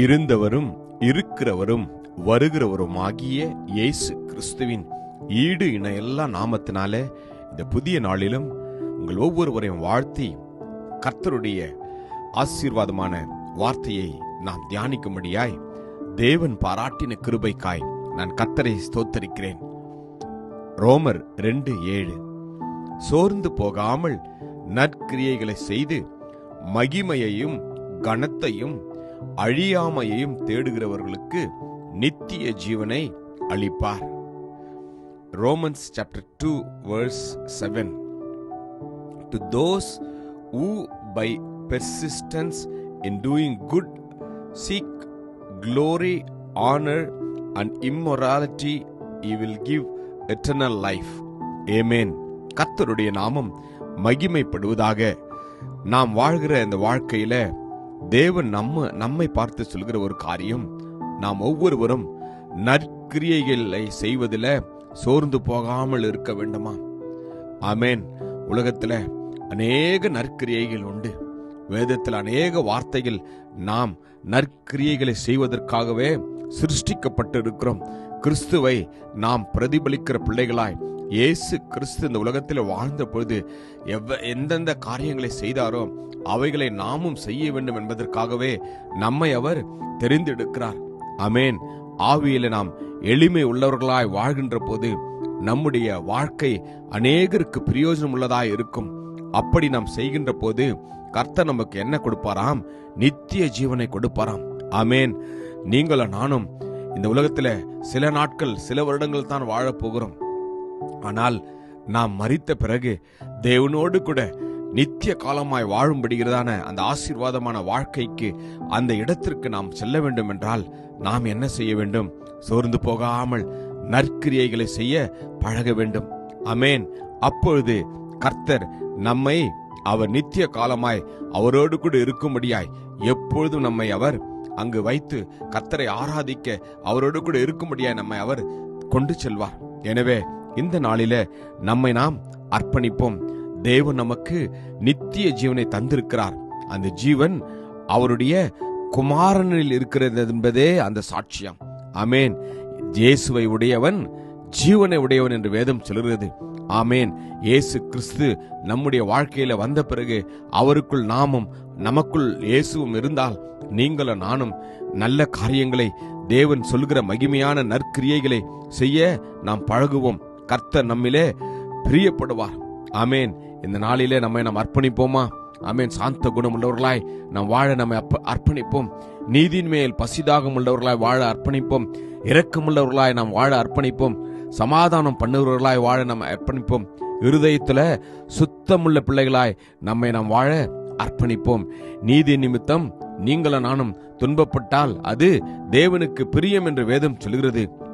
இருந்தவரும் இருக்கிறவரும் வருகிறவருமாகிய இயேசு கிறிஸ்துவின் ஈடு இன எல்லா நாமத்தினால இந்த புதிய நாளிலும் உங்கள் ஒவ்வொருவரையும் வாழ்த்தி கர்த்தருடைய ஆசீர்வாதமான வார்த்தையை நாம் தியானிக்கும்படியாய் தேவன் பாராட்டின கிருபைக்காய் நான் கர்த்தரை ஸ்தோத்தரிக்கிறேன். ரோமர் ரெண்டு ஏழு. சோர்ந்து போகாமல் நற்கிரியைகளை செய்து மகிமையையும் கனத்தையும் அழியாமையையும் தேடுகிறவர்களுக்கு நித்திய ஜீவனை அளிப்பார். Romans chapter two verse seven to those who by persistence in doing good seek glory, honor, and immorality, he will give eternal life. ஏமேன் கர்த்தருடைய நாமம் மகிமைப்படுவதாக. நாம் வாழ்கிற இந்த வாழ்க்கையில தேவன் நம்ம நம்மை பார்த்து சொல்கிற ஒரு காரியம் நாம் ஒவ்வொருவரும் நற்கிரியைகளை செய்வதில் சோர்ந்து போகாமல் இருக்க வேண்டுமா? ஆமேன். உலகத்தில் அநேக நற்கிரியைகள் உண்டு. வேதத்தில் அநேக வார்த்தைகள் நாம் நற்கிரியைகளை செய்வதற்காகவே சிருஷ்டிக்கப்பட்டு இருக்கிறோம் கிறிஸ்துவை நாம் பிரதிபலிக்கிற பிள்ளைகளாய் இயேசு கிறிஸ்து இந்த உலகத்தில் வாழ்ந்த பொழுது எவ்வ எந்தெந்த காரியங்களை செய்தாரோ அவைகளை நாமும் செய்ய வேண்டும் என்பதற்காகவே நம்மை அவர் தெரிந்தெடுக்கிறார். அமேன் ஆவியில நாம் எளிமை உள்ளவர்களாய் வாழ்கின்ற போது நம்முடைய வாழ்க்கை அநேகருக்கு பிரயோஜனம் உள்ளதாய் இருக்கும். அப்படி நாம் செய்கின்ற போது கர்த்தர் நமக்கு என்ன கொடுப்பாராம்? நித்திய ஜீவனை கொடுப்பாராம். ஆமேன். நீங்களும் நானும் இந்த உலகத்தில் சில நாட்கள் சில வருடங்கள் தான் வாழப் போகிறோம். ஆனால் நாம் மறித்த பிறகு தேவனோடு கூட நித்திய காலமாய் வாழும்படுகிறதான அந்த ஆசீர்வாதமான வாழ்க்கைக்கு அந்த இடத்திற்கு நாம் செல்ல வேண்டும் என்றால் நாம் என்ன செய்ய வேண்டும்? சோர்ந்து போகாமல் நற்கிரியைகளை செய்ய பழக வேண்டும். அமேன் அப்பொழுது கர்த்தர் நம்மை அவர் நித்திய காலமாய் அவரோடு கூட இருக்கும்படியாய் எப்பொழுதும் நம்மை அவர் அங்கு வைத்து கர்த்தரை ஆராதிக்க அவரோடு கூட இருக்கும்படியாய் நம்மை அவர் கொண்டு செல்வார். எனவே இந்த நாளில நம்மை நாம் அர்ப்பணிப்போம். தேவன் நமக்கு நித்திய ஜீவனை தந்திருக்கிறார். அந்த ஜீவன் அவருடைய குமாரனில் இருக்கிறது என்பதே அந்த சாட்சியம். அமேன் இயேசுவை உடையவன் ஜீவனை உடையவன் என்று வேதம் சொல்கிறது. ஆமேன். இயேசு கிறிஸ்து நம்முடைய வாழ்க்கையில வந்த பிறகு அவருக்குள் நாமும் நமக்குள் இயேசுவும் இருந்தால் நீங்களும் நானும் நல்ல காரியங்களை தேவன் சொல்கிற மகிமையான நற்கிரியைகளை செய்ய நாம் பழகுவோம். கர்த்தர் நம்மிலே பிரியப்படுவார். ஆமேன். இந்த நாளிலே நம்மை நாம் அர்ப்பணிப்போமா? ஆமேன். சாந்த குணம் உள்ளவர்களாய் நாம் வாழ நம்மை அப்ப- அர்ப்பணிப்போம். நீதியின் மேல் பசிதாகம் உள்ளவர்களாய் வாழ அர்ப்பணிப்போம். இரக்கமுள்ளவர்களாய் நாம் வாழ அர்ப்பணிப்போம். சமாதானம் பண்ணுகிறவர்களாய் வாழ நம்ம அர்ப்பணிப்போம். இருதயத்தில் சுத்தமுள்ள பிள்ளைகளாய் நம்மை நாம் வாழ அர்ப்பணிப்போம். நீதி நிமித்தம் நீங்களும் நானும் துன்பப்பட்டால் அது தேவனுக்கு பிரியம் என்று வேதம் சொல்கிறது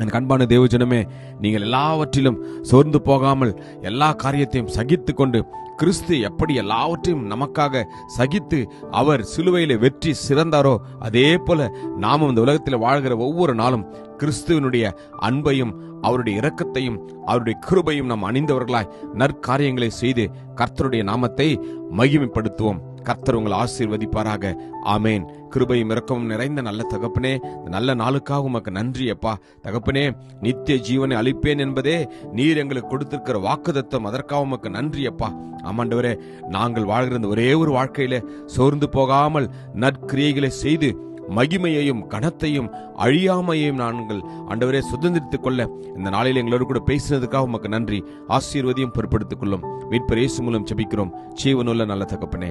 என் கண்பான தேவஜனமே நீங்கள் எல்லாவற்றிலும் சோர்ந்து போகாமல் எல்லா காரியத்தையும் சகித்து கொண்டு கிறிஸ்து எப்படி எல்லாவற்றையும் நமக்காக சகித்து அவர் சிலுவையில் வெற்றி சிறந்தாரோ அதே போல நாமும் இந்த உலகத்தில் வாழ்கிற ஒவ்வொரு நாளும் கிறிஸ்துவனுடைய அன்பையும் அவருடைய இரக்கத்தையும் அவருடைய கிருபையும் நாம் அணிந்தவர்களாய் நற்காரியங்களை செய்து கர்த்தருடைய நாமத்தை மகிமைப்படுத்துவோம். கர்த்தர் உங்களை ஆசீர்வதிப்பாராக. ஆமேன். கிருபையும் இறக்கவும் நிறைந்த நல்ல தகப்பனே நல்ல நாளுக்காக உமக்கு நன்றி அப்பா. தகப்பனே நித்திய ஜீவனை அளிப்பேன் என்பதே நீர் எங்களுக்கு கொடுத்திருக்கிற வாக்குதத்தம் அதற்காக உமக்கு நன்றி அப்பா. ஆமாண்டவரே நாங்கள் வாழ்கிற ஒரே ஒரு வாழ்க்கையில சோர்ந்து போகாமல் நற்கிரியைகளை செய்து மகிமையையும் கனத்தையும் அழியாமையையும் நாங்கள் ஆண்டவரே சுதந்திரித்துக் கொள்ள இந்த நாளில் எங்களோடு கூட பேசினதுக்காக உமக்கு நன்றி. ஆசீர்வதியும் பொறுப்படுத்திக் கொள்ளும். மீட்பர் இயேசு மூலம் செபிக்கிறோம் ஜீவனுள்ள நல்ல தகப்பனே